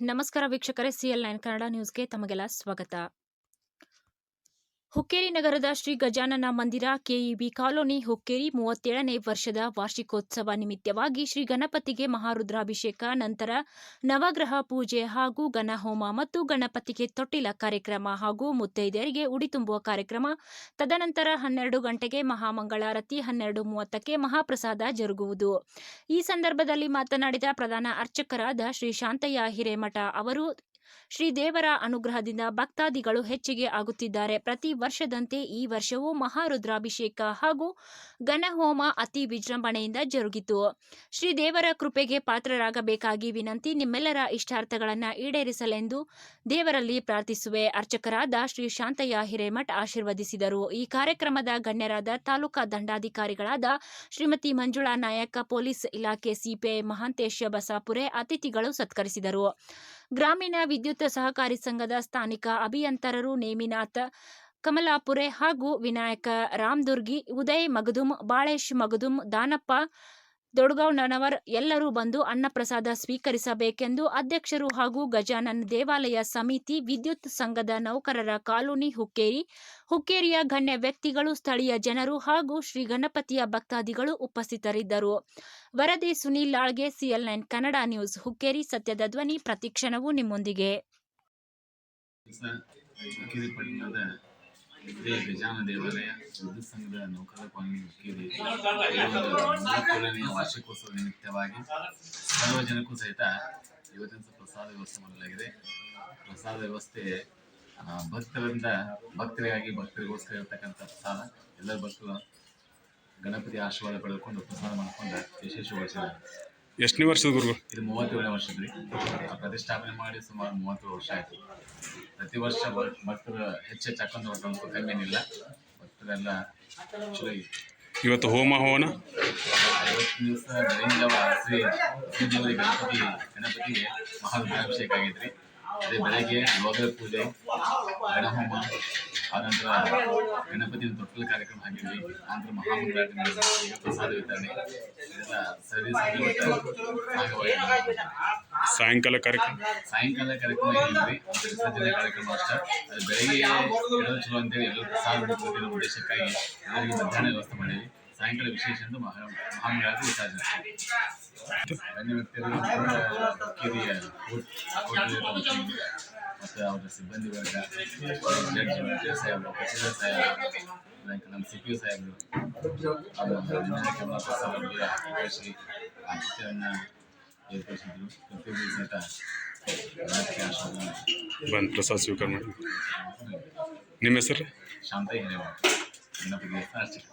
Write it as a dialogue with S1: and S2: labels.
S1: ನಮಸ್ಕಾರ ವೀಕ್ಷಕರೇ CL nine Kannada ನ್ಯೂಸ್ಗೆ ತಮಗೆಲ್ಲ ಸ್ವಾಗತ. ಹುಕ್ಕೇರಿ ನಗರದ ಶ್ರೀ ಗಜಾನನ ಮಂದಿರ ಕೆಇಬಿ ಕಾಲೋನಿ ಹುಕ್ಕೇರಿ ಮೂವತ್ತೇಳನೇ ವರ್ಷದ ವಾರ್ಷಿಕೋತ್ಸವ ನಿಮಿತ್ತವಾಗಿ ಶ್ರೀ ಗಣಪತಿಗೆ ಮಹಾರುದ್ರಾಭಿಷೇಕ, ನಂತರ ನವಗ್ರಹ ಪೂಜೆ ಹಾಗೂ ಗಣಹೋಮ ಮತ್ತು ಗಣಪತಿಗೆ ತೊಟ್ಟಿಲ ಕಾರ್ಯಕ್ರಮ ಹಾಗೂ ಮುತ್ತೈದೆಯರಿಗೆ ಉಡಿ ತುಂಬುವ ಕಾರ್ಯಕ್ರಮ. ತದನಂತರ ಹನ್ನೆರಡು ಗಂಟೆಗೆ ಮಹಾಮಂಗಳಾರತಿ, ಹನ್ನೆರಡು ಮೂವತ್ತಕ್ಕೆ ಮಹಾಪ್ರಸಾದ ಜರುಗುವುದು. ಈ ಸಂದರ್ಭದಲ್ಲಿ ಮಾತನಾಡಿದ ಪ್ರಧಾನ ಅರ್ಚಕರಾದ ಶ್ರೀ ಶಾಂತಯ್ಯ ಹಿರೇಮಠ ಅವರು ಶ್ರೀ ದೇವರ ಅನುಗ್ರಹದಿಂದ ಭಕ್ತಾದಿಗಳು ಹೆಚ್ಚಿಗೆ ಆಗುತ್ತಿದ್ದಾರೆ. ಪ್ರತಿ ವರ್ಷದಂತೆ ಈ ವರ್ಷವೂ ಮಹಾರುದ್ರಾಭಿಷೇಕ ಹಾಗೂ ಘನಹೋಮ ಅತಿ ವಿಜೃಂಭಣೆಯಿಂದ ಜರುಗಿತು. ಶ್ರೀ ದೇವರ ಕೃಪೆಗೆ ಪಾತ್ರರಾಗಬೇಕಾಗಿ ವಿನಂತಿ, ನಿಮ್ಮೆಲ್ಲರ ಇಷ್ಟಾರ್ಥಗಳನ್ನು ಈಡೇರಿಸಲೆಂದು ದೇವರಲ್ಲಿ ಪ್ರಾರ್ಥಿಸುವೆ. ಅರ್ಚಕರಾದ ಶ್ರೀ ಶಾಂತಯ್ಯ ಹಿರೇಮಠ್ ಆಶೀರ್ವದಿಸಿದರು. ಈ ಕಾರ್ಯಕ್ರಮದ ಗಣ್ಯರಾದ ತಾಲೂಕಾ ದಂಡಾಧಿಕಾರಿಗಳಾದ ಶ್ರೀಮತಿ ಮಂಜುಳಾ ನಾಯಕ, ಪೊಲೀಸ್ ಇಲಾಖೆ ಸಿಪಿಐ ಮಹಾಂತೇಶ ಬಸಾಪುರೆ ಅತಿಥಿಗಳು ಸತ್ಕರಿಸಿದರು. ಗ್ರಾಮೀಣ ವಿದ್ಯುತ್ ಸಹಕಾರಿ ಸಂಘದ ಸ್ಥಾನಿಕ ಅಭಿಯಂತರರು ನೇಮಿನಾಥ ಕಮಲಾಪುರೆ ಹಾಗೂ ವಿನಾಯಕ ರಾಮದುರ್ಗಿ, ಉದಯ್ ಮಗದುಂ ಬಾಳೇಶ್ ಮಗದುಂ ದಾನಪ್ಪ ದೊಡ್ಗೌನವರ್ ಎಲ್ಲರೂ ಬಂದು ಅನ್ನಪ್ರಸಾದ ಸ್ವೀಕರಿಸಬೇಕೆಂದು ಅಧ್ಯಕ್ಷರು ಹಾಗೂ ಗಜಾನನ್ ದೇವಾಲಯ ಸಮಿತಿ ವಿದ್ಯುತ್ ಸಂಘದ ನೌಕರರ ಕಾಲೋನಿ ಹುಕ್ಕೇರಿ, ಹುಕ್ಕೇರಿಯ ಗಣ್ಯ ವ್ಯಕ್ತಿಗಳು, ಸ್ಥಳೀಯ ಜನರು ಹಾಗೂ ಶ್ರೀ ಗಣಪತಿಯ ಭಕ್ತಾದಿಗಳು ಉಪಸ್ಥಿತರಿದ್ದರು. ವರದಿ Sunil ಲಾಳ್ಗೆ CL nine Kannada news Hukkeri, ಸತ್ಯದ ಧ್ವನಿ ಪ್ರತಿಕ್ಷಣವೂ ನಿಮ್ಮೊಂದಿಗೆ.
S2: ದೇವಾಲಯ ವಿದ್ಯುತ್ ಸಂಘದ ವಾರ್ಷಿಕೋತ್ಸವ ನಿಮಿತ್ತವಾಗಿ ಸರ್ವ ಸಹಿತ ಇವತ್ತಿನ ಪ್ರಸಾದ ವ್ಯವಸ್ಥೆ ಮಾಡಲಾಗಿದೆ ಪ್ರಸಾದ ವ್ಯವಸ್ಥೆ ಭಕ್ತರಿಂದ ಭಕ್ತರಿಗಾಗಿ ಭಕ್ತರಿಗೋಸ್ಕರ ಇರತಕ್ಕಂಥ ಪ್ರಸಾದ, ಎಲ್ಲರ ಭಕ್ತರು ಗಣಪತಿ ಆಶೀರ್ವಾದ ಪಡೆದುಕೊಂಡು ಪ್ರಸಾದ ಮಾಡಿಕೊಂಡು ಯಶಸ್ವಿಗೊಳಿಸಿದ್ದಾರೆ
S3: ಎಷ್ಟನೇ ವರ್ಷದ ಗುರು
S2: ಇದು ಮೂವತ್ತೇಳನೇ ವರ್ಷದ ರೀ. ಆ ಪ್ರತಿಷ್ಠಾಪನೆ ಮಾಡಿ ಸುಮಾರು ಮೂವತ್ತೇಳು ವರ್ಷ ಆಯಿತು. ಪ್ರತಿ ವರ್ಷ ಭಕ್ತರು ಹೆಚ್ಚು ಹಾಕೊಂಡು ಹೊರಟು ಕಮ್ಮಿ ಏನಿಲ್ಲ. ಭಕ್ತರೆಲ್ಲ ಚಲೋ
S3: ಇವತ್ತು ಹೋಮ ಹವನ?
S2: ಐವತ್ತು ದಿವಸ ಬೆಳಗಿನ ಜಾವ ಶ್ರೀ ಶ್ರೀದೇವರಿ ಗಣಪತಿ ಗಣಪತಿಗೆ ಮಹಾರುದ್ರಾಭಿಷೇಕ ಆಗೈತ್ರಿ ಅದೇ ಬೆಳಗ್ಗೆ ಯೋಗ ಪೂಜೆ ಗಣಹೋಮ ಆನಂತರ ಗಣಪತಿ ತೊಟ್ಟಲ ಕಾರ್ಯಕ್ರಮ ಹಾಕಿದ್ವಿ ಆನಂತರ ಮಹಾಮಂಗಳಾರತಿ ನಡೆಸಿ ಈಗ ಪ್ರಸಾದ ವಿತರಣೆ ಇದೆಲ್ಲ ಸರಿ ಭಾಗವಾಗಿ
S3: ಸಾಯಂಕಾಲ ಕಾರ್ಯಕ್ರಮ
S2: ಸಾಯಂಕಾಲ ಕಾರ್ಯಕ್ರಮ ಏನಿಲ್ರಿ ವಿಸರ್ಜನೆ ಕಾರ್ಯಕ್ರಮ ಅಷ್ಟ ಅದು ಬೆಳಿಗ್ಗೆ ಹೇಳೋದು ಚಲೋ ಅಂತೇಳಿ ಎಲ್ಲರೂ ಪ್ರಸಾದ ಬಿಡ್ಬೇಕು ಅನ್ನೋ ಉದ್ದೇಶಕ್ಕಾಗಿ ಎಲ್ಲರಿಗೂ ಮಧ್ಯಾಹ್ನ ವ್ಯವಸ್ಥೆ ಮಾಡೀವಿ ಸಾಯಂಕಾಲ ವಿಶೇಷ ಎಂದು ಮಹಾ ಮಹಾಮಂಗಳಾರತಿ ವಿಸರ್ಜನೆ ಗಣ್ಯ ವ್ಯಕ್ತಿಗಳು ಕಿರಿಯ ಮತ್ತು ಅವರ ಸಿಬ್ಬಂದಿ ವರ್ಗ ಜಡ್ಜ್ ವೆಂಕಟೇಶ್ ಸಾಹೇಬರು ಕಚೇರಿ ಸಾಹೇಬರು ಲೈಕ್ ನಮ್ಮ ಸಿ ಪಿ ಯು ಸಾಹೇಬರು ಕಮಲಾಪ ಸಾಹೇಬರಿಗೆ ಕಳಿಸಿ ಆತಿಥ್ಯವನ್ನು ಏರ್ಪಡಿಸಿದ್ರು ಪ್ರತಿಯೊಬ್ಬರು ಸಹಿತ ಗಣಪತಿ ಆಶೀರ್ವಾದ
S3: ಬಂದು ಪ್ರಸಾದ ಸ್ವೀಕಾರ ಮಾಡಿ ನಿಮ್ಮ ಹೆಸರು
S2: ಶಾಂತ ಹಿರೇವಾಡ ಗಣಪತಿ ದೇವಸ್ಥಾನ